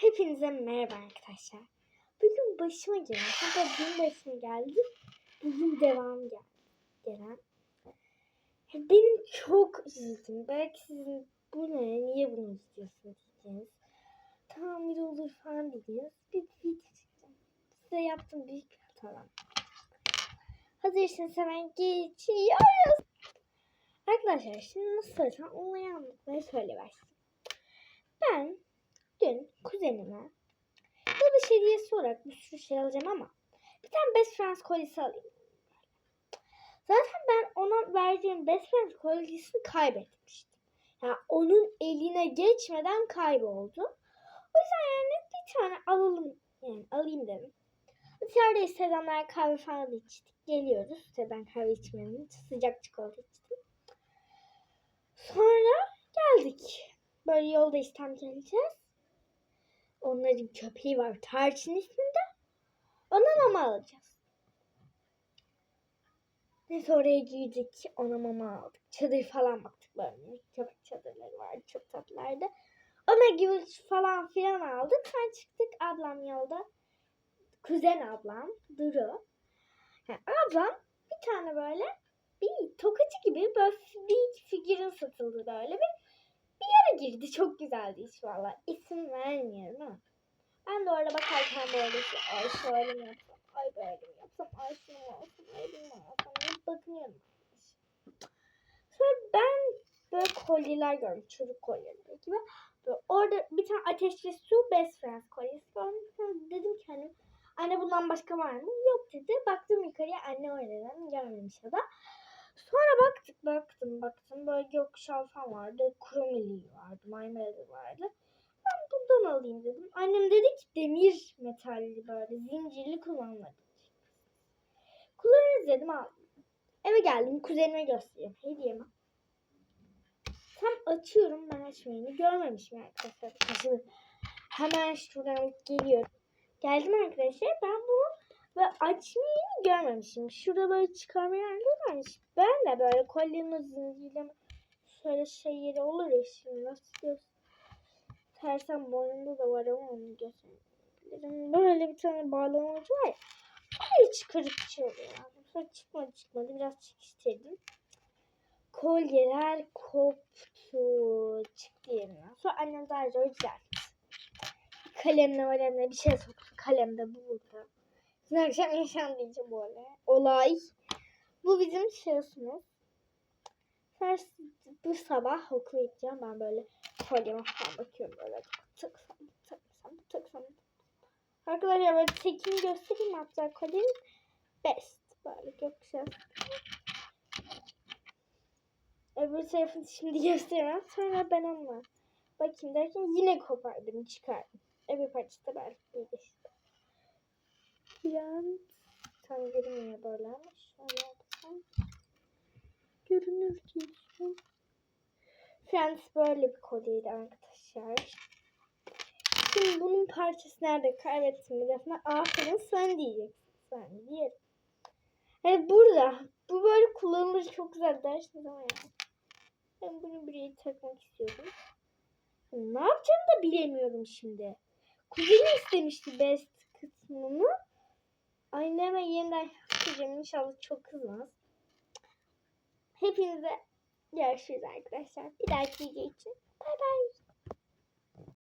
Hepinize merhaba arkadaşlar. Bugün başıma gelen, hatta dün başıma geldi, bugün devam gel gelen. Benim çok üzüldüm. Belki sizin bu ne, niye bunu istiyorsunuz diyeceğiniz. Tamam bir olur falan diyeceğiz. Bir video. Size yaptığım büyük bir hata. Hazırsınız hemen geçiyoruz. Arkadaşlar şimdi nasıl söylesem olayı anlatmaya söyle başlayayım. Ben dün kuzenime yılbaşı hediyesi olarak bir sürü şey alacağım ama bir tane Best Friends kolyesi alayım. Zaten ben ona verdiğim Best Friends kolyesini kaybetmiştim. Yani onun eline geçmeden kayboldu. O yüzden yani bir tane alalım yani alayım dedim. Dışarıda Sedanlar kahve falan içtik. Geliyoruz. Sedan kahve içmeyelim. Sıcak çikolata içtim. Sonra geldik. Böyle yolda İstem geleceğiz. Onların köpeği var. Tarçın isminde. Ona mama alacağız. Neyse oraya girdik. Ona mama aldık. Çadır falan baktık böyle. Köpek çadırları vardı. Çok tatlılardı. Ona gibi falan filan aldık. Sonra çıktık ablam yolda. Kuzen ablam Duru. Yani ablam bir tane böyle bir tokacı gibi böyle bir figürün satıldı böyle bir girdi. Çok güzeldi iş valla. İsim vermiyorum ama. Ben de orada bakarken böyle şey, ay şöyle mi yapsam, ay böyle mi yapsam, ay şunu mu alsam, ay bunu mu alsam diye bakınıyorum. Sonra ben böyle kolyeler gördüm. Çocuk kolyeleri gibi. Böyle orada bir tane ateşli su best friends kolyesi var. Dedim ki hani anne bundan başka var mı? Yok dedi. Baktım yukarıya anne oradan görmemiş ya da. Sonra baktık baktım baktım böyle gökkuşağı falan vardı. Kromeli vardı. Maymeleri vardı. Ben bundan alayım dedim. Annem dedi ki demir metalli böyle zincirli kullanılır. Kullanırız dedim aldım. Eve geldim kuzenime göstereyim hediyemi. Tam açıyorum ben açmayını görmemişim arkadaşlar. Hemen şuradan geliyorum. Geldim arkadaşlar ben bunu ve açmayı görmemişim. Şurada böyle çıkarma yerleri varmış. Ben de böyle kolyenin zincirleme şöyle şey yeri olur ya şimdi nasıl göstersem boynunda da var ama onu gösterebilirim. Böyle bir tane bağlamacı var ya. Orayı çıkarıp çıkıyor. Sonra çıkmadı çıkmadı biraz çekiştirdim. Kolyeler koptu. Çıktı yerinden. Sonra annem daha zor düzeltti. Kalemle malemle bir şey soktu. Kalem de burada. Dün akşam yaşandı böyle. Olay. Bu bizim şahsımız. Ters bu sabah okula gideceğim. Ben böyle kolyeme falan bakıyorum böyle. Tıksam, tıksam, tıksam. Arkadaşlar böyle tekini göstereyim hatta kolyenin best. Böyle gökkuşağı. Öbür tarafını şimdi gösteremem. Sonra ben onunla bakayım derken yine kopardım, çıkardım. Öbür parçası da belki bir Biraz tam görünmüyor böyle şöyle yapsam görünür diyorsun. Friends böyle bir koduydu arkadaşlar. Şimdi bunun parçası nerede kaybettim mi defne aferin sen diyeceksin. Sen diyelim. Evet burada. Bu böyle kullanılır çok güzel dersiniz ama yani. Ben bunu buraya takmak istiyorum. Ne yapacağımı da bilemiyorum şimdi. Kuzenim istemişti best kısmını. Anneme yeniden yapacağım. İnşallah çok kızmaz. Hepinize görüşürüz arkadaşlar. Bir dahaki video için. Bay bay.